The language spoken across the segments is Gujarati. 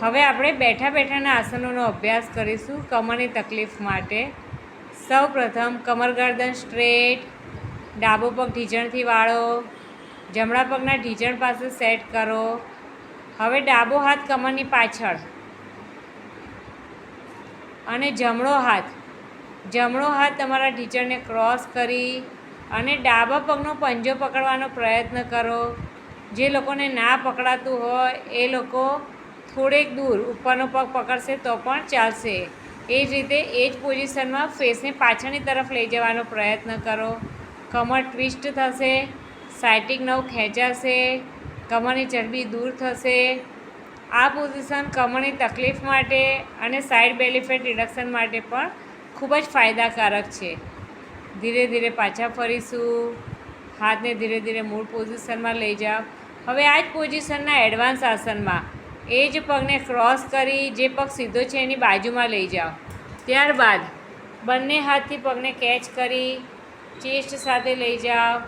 હવે આપણે બેઠા બેઠાના આસનોનો અભ્યાસ કરીશું કમરની તકલીફ માટે. સૌ પ્રથમ કમર સ્ટ્રેટ, ડાબો પગ ઢીંચણથી વાળો, જમણા પગના ઢીંચણ પાસે સેટ કરો. હવે ડાબો હાથ કમરની પાછળ અને જમણો હાથ. જમણો હાથ તમારા ઢીંચણને ક્રોસ કરી અને ડાબા પગનો પંજો પકડવાનો પ્રયત્ન કરો. જે લોકોને ના પકડાતું હોય એ લોકો થોડેક દૂર ઉપરનો પગ પકડશે તો પણ ચાલશે. એ જ રીતે એ જ પોઝિશનમાં ફેસને પાછળની તરફ લઈ જવાનો પ્રયત્ન કરો. કમર ટ્વિસ્ટ થશે સાઇટિક નવ ખેંચાશે, કમરની ચરબી દૂર થશે. આ પોઝિશન કમરની તકલીફ માટે અને સાઇડ બેનિફિટ રિડક્શન માટે પણ ખૂબ જ ફાયદાકારક છે. ધીરે ધીરે પાછા ફરીશું. હાથને ધીરે ધીરે મૂળ પોઝિશનમાં લઈ જાઓ. હવે આ જ પોઝિશનના એડવાન્સ આસનમાં એ જ પગને ક્રોસ કરી જે પગ સીધો છે એની બાજુમાં લઈ જાઓ. ત્યારબાદ બંને હાથથી પગને કેચ કરી ચેસ્ટ સાથે લઈ જાઓ.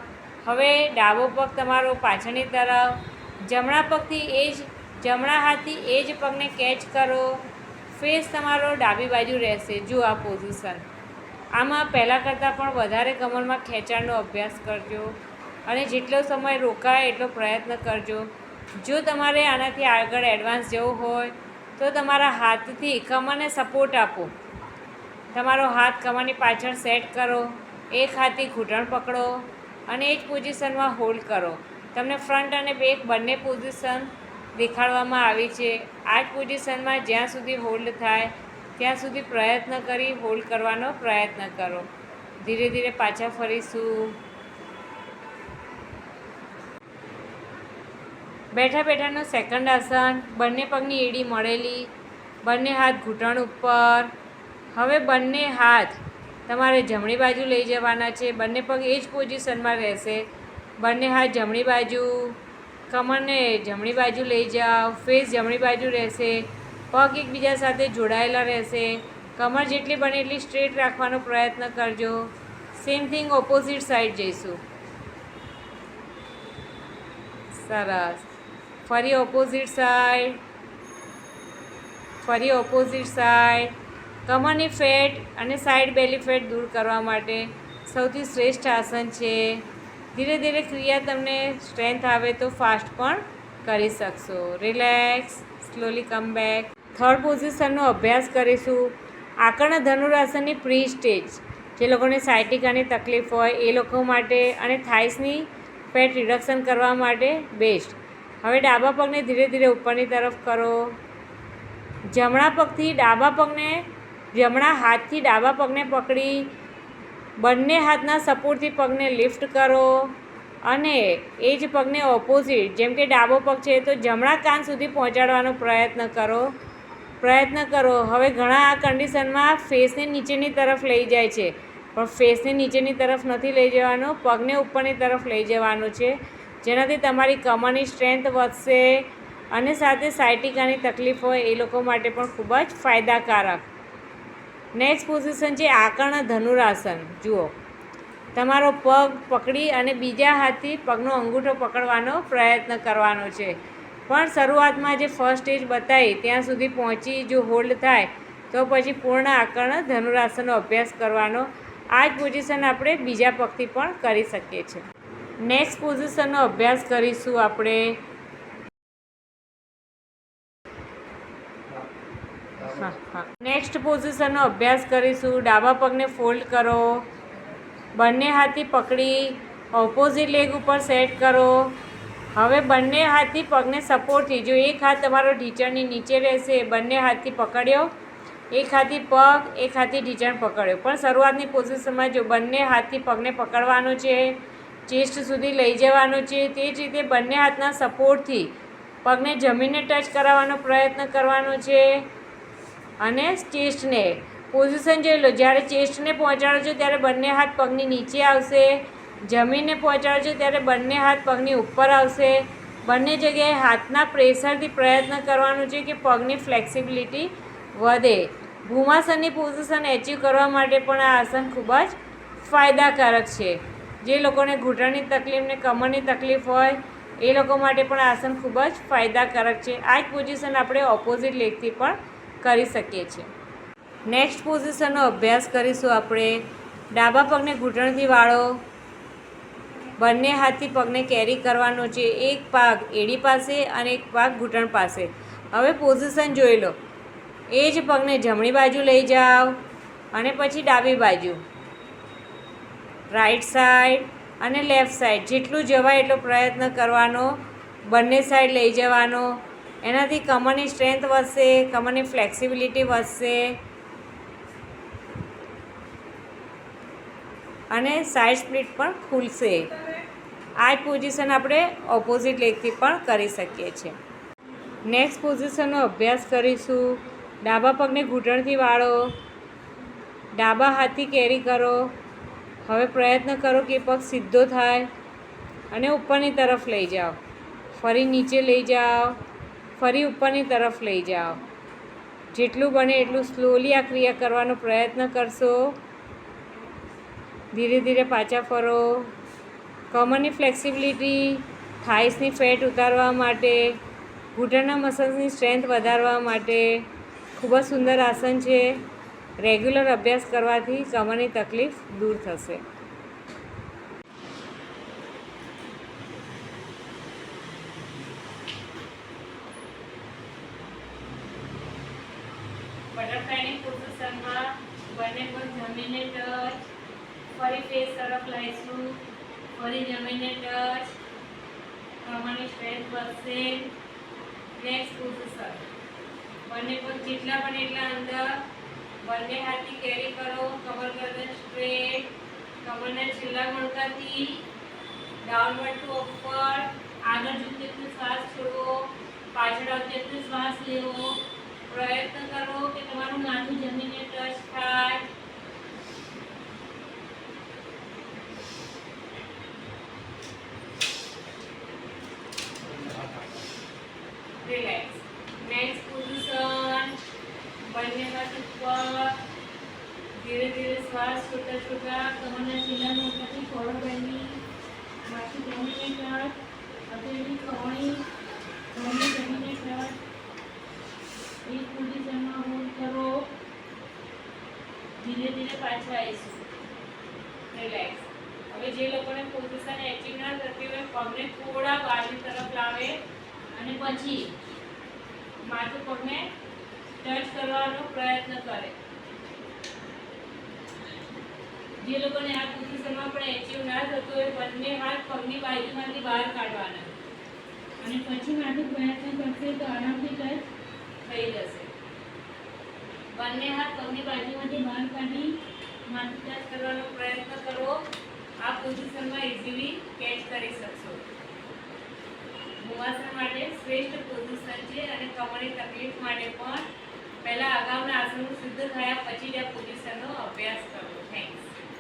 હવે ડાબો પગ તમારો પાછળની તરફ. જમણા પગથી એ જ, જમણા હાથથી એ જ પગને કેચ કરો. ફેસ તમારો ડાબી બાજુ રહેશે. જો આ પોઝિશન આમાં પહેલાં કરતાં પણ વધારે કમરમાં ખેંચાણનો અભ્યાસ કરજો અને જેટલો સમય રોકાય એટલો પ્રયત્ન કરજો. જો તમારે આનાથી આગળ એડવાન્સ જવું હોય, તો તમારા હાથથી કમરને સપોર્ટ આપો. તમારો હાથ કમરની પાછળ સેટ કરો, એક હાથથી ઘૂંટણ પકડો અને એ જ પોઝિશનમાં હોલ્ડ કરો. તમને ફ્રન્ટ અને બેક બંને પોઝિશન દેખાડવામાં આવી છે. આ જ પોઝિશનમાં જ્યાં સુધી હોલ્ડ થાય, ત્યાં સુધી પ્રયત્ન કરી હોલ્ડ કરવાનો પ્રયત્ન કરો. ધીરે ધીરે પાછા ફરીશું. બેઠા બેઠાનું સેકન્ડ આસન, બંને પગની એડી મળેલી, બંને હાથ ઘૂંટણ ઉપર. હવે બંને હાથ તમારે જમણી બાજુ લઈ જવાના છે. બંને પગ એ જ પોઝિશનમાં રહેશે. બંને હાથ જમણી બાજુ. કમરને જમણી બાજુ લઈ જાઓ. ફેસ જમણી બાજુ રહેશે. પગ એકબીજા સાથે જોડાયેલા રહેશે. કમર જેટલી બને એટલી સ્ટ્રેટ રાખવાનો પ્રયત્ન કરજો. સેમ થિંગ ઓપોઝિટ સાઈડ જઈશું. સરસ. ફરી ઓપોઝિટ સાઈડ ફરી ઓપોઝિટ સાઈડ કમરની ફેટ અને સાઈડ બેલી ફેટ દૂર કરવા માટે સૌથી શ્રેષ્ઠ આસન છે. ધીરે ધીરે ક્રિયા તમને સ્ટ્રેન્થ આવે તો ફાસ્ટ પણ કરી શકશો. Relax slowly come back third પોઝિશનનો અભ્યાસ કરીશું. આકળના ધનુરાસનની પ્રી સ્ટેજ જે લોકોને સાયટિકાની તકલીફ હોય એ લોકો માટે અને થાઇસની ફેટ રિડક્શન કરવા માટે બેસ્ટ હવે ડાબા પગને ધીરે ધીરે ઉપરની તરફ કરો. જમણા પગથી ડાબા પગને, જમણા હાથથી ડાબા પગને પકડી. બંને હાથના સપોર્ટથી પગને લિફ્ટ કરો. અને એ જ પગને ઓપોઝિટ, જેમ કે ડાબો પગ છે, તો જમણા કાન સુધી પહોંચાડવાનો પ્રયત્ન કરો. પ્રયત્ન કરો. હવે ઘણા આ કન્ડિશનમાં ફેસને નીચેની તરફ લઈ જાય છે. પણ ફેસને નીચેની તરફ નથી લઈ જવાનો, પગને ઉપરની તરફ લઈ જવાનું છે. જેનાથી તમારી કમરની સ્ટ્રેન્થ વધશે અને સાથે સાયટિકાની તકલીફ હોય એ લોકો માટે પણ ખૂબ જ ફાયદાકારક. નેક્સ્ટ પોઝિશન છે આકર્ણ ધનુરાસન. જુઓ. તમારો પગ પકડી અને બીજા હાથથી પગનો અંગૂઠો પકડવાનો પ્રયત્ન કરવાનો છે. પણ શરૂઆતમાં જે ફર્સ્ટ સ્ટેજ બતાવી, ત્યાં સુધી પહોંચી જો હોલ્ડ થાય, તો પછી પૂર્ણ આકર્ણ ધનુરાસનનો અભ્યાસ કરવાનો. આ જ પોઝિશન આપણે બીજા પગથી પણ કરી શકીએ છીએ. નેક્સ્ટ પોઝિશનનો અભ્યાસ કરીશું આપણે. નેક્સ્ટ પોઝિશનનો અભ્યાસ કરીશું. ડાબા પગને ફોલ્ડ કરો. બંને હાથથી પકડી ઓપોઝિટ લેગ ઉપર સેટ કરો. હવે બંને હાથથી પગને સપોર્ટથી જો એક હાથ તમારો ઢીંચણની નીચે રહેશે, બંને હાથથી પકડ્યો. એક હાથથી પગ, એક હાથથી ઢીંચણ પકડ્યો. પણ શરૂઆતની પોઝિશનમાં જો બંને હાથથી પગને પકડવાનો છે ચેસ્ટ સુધી લઈ જવાનો છે તે જ રીતે બંને હાથના સપોર્ટથી પગને જમીનને ટચ કરાવવાનો પ્રયત્ન કરવાનો છે અને ચેસ્ટને પોઝિશન જોઈ લો, જ્યારે ચેસ્ટને પહોંચાડો છો ત્યારે બંને હાથ પગની નીચે આવશે, જમીનને પહોંચાડો છો ત્યારે બંને હાથ પગની ઉપર આવશે. બંને જગ્યાએ હાથના પ્રેશરથી પ્રયત્ન કરવાનું છે કે પગની ફ્લેક્સિબિલિટી વધે. ભૂમાસનની પોઝિશન એચીવ કરવા માટે પણ આ આસન ખૂબ જ ફાયદાકારક છે. જે લોકોને ઘૂંટણની તકલીફ ને કમરની તકલીફ હોય, એ લોકો માટે પણ આસન ખૂબ જ ફાયદાકારક છે. આ જ પોઝિશન આપણે ઓપોઝિટ લેગથી પણ કરી શકીએ છીએ. નેક્સ્ટ પોઝિશનનો અભ્યાસ કરીશું આપણે. ડાબા પગને ઘૂંટણથી વાળો, બંને હાથથી પગને કેરી કરવાનો છે. એક પાગ એડી પાસે અને એક પાગ ઘૂંટણ પાસે. હવે પોઝિશન જોઈ લો. એ જ પગને જમણી બાજુ લઈ જાઓ અને પછી ડાબી બાજુ. રાઈટ સાઈડ અને લેફ્ટ સાઈડ. જેટલું જવાય એટલો પ્રયત્ન કરવાનો, બંને સાઈડ લઈ જવાનો. એનાથી કમરની સ્ટ્રેન્થ વધશે, કમરની ફ્લેક્સિબિલિટી વધશે. અને સાઈડ સ્પ્લિટ પણ ખુલશે. આ પોઝિશન આપણે ઓપોઝિટ લેગથી પણ કરી શકીએ છીએ. નેક્સ્ટ પોઝિશનનો અભ્યાસ કરીશું. ડાબા પગને ઘૂંટણથી વાળો. ડાબા હાથથી કેરી કરો. હવે પ્રયત્ન કરો કે પગ સીધો થાય અને ઉપરની તરફ લઈ જાઓ. ફરી નીચે લઈ જાઓ. ફરી ઉપરની તરફ લઈ જાઓ. જેટલું બને એટલું સ્લોલી આ ક્રિયા કરવાનો પ્રયત્ન કરશો. ધીરે ધીરે પાછા ફરો. કમરની ફ્લેક્સિબિલિટી થાઇસની ફેટ ઉતારવા માટે, ઘૂંટણના મસલ્સની સ્ટ્રેન્થ વધારવા માટે ખૂબ જ સુંદર આસન છે. રેગ્યુલર અભ્યાસ કરવાથી કમરની તકલીફ દૂર થશે. બટરફ્લાયની પોઝિશનમાં બંને પણ જમીને ટચ, ફરી ફેસ તરફ લાવીશું, ફરી જમીને ટચ, પ્રમાણે સ્ટ્રેન્થ વધશે નેક્સ્ટ પોઝિશન. બંને પણ જેટલા પણ એટલા અંદર બંને હાથથી કેરી. કરો કમર ગરદન સ્ટ્રેટ કમરને છેલ્લા મણકાથી ડાઉનવર્ડ ટુ અપર આગળ જુઓ તેટલું શ્વાસ છોડો. પાછળ આવતી એટલું શ્વાસ લેવો. પ્રયત્ન કરો કે તમારું માથું જમીને ટચ થાય રિલેક્સ નેક્સ્ટ પોઝિશન બંને હાથ ઉપર ધીરે ધીરે શ્વાસ છોટા છોટા કમરના છેલ્લા નોકાથી ફોરવર્ડ બેન્ડિંગ માથું જમીને ટચ હથેળી ખવણી જમણી જમીને ટચ એક પોઝિશનમાં હોલ્ડ કરો. ધીરે ધીરે પાછા આવીશું. રિલેક્સ હવે જે લોકોને પોઝિશન એચિંગ ના થતી હોય, પગને થોડા બાજુ તરફ લાવે અને પછી માથું પગને ટચ કરવાનો પ્રયત્ન કરે. જે લોકોને આ પોઝિશનમાં પણ એચિવ ના થતું હોય, બંને હાથ પગની બાજુમાંથી બહાર કાઢવાના. અને પછી માથું પ્રયત્ન કરશે તો આરામથી ટચ થઈ જશે. બંને હાથ પગની બાજુમાંથી બહાર કાઢી માથું ટચ કરવાનો પ્રયત્ન કરો આ પોઝિશનમાં ઇઝીલી કેચ કરી શકશો. ભૂમાસન માટે શ્રેષ્ઠ પોઝિશન છે અને કમરની તકલીફ માટે પણ. પહેલાં અગાઉના આસનો સિદ્ધ થયા પછી જ આ પોઝિશનનો અભ્યાસ કરો થેન્ક્સ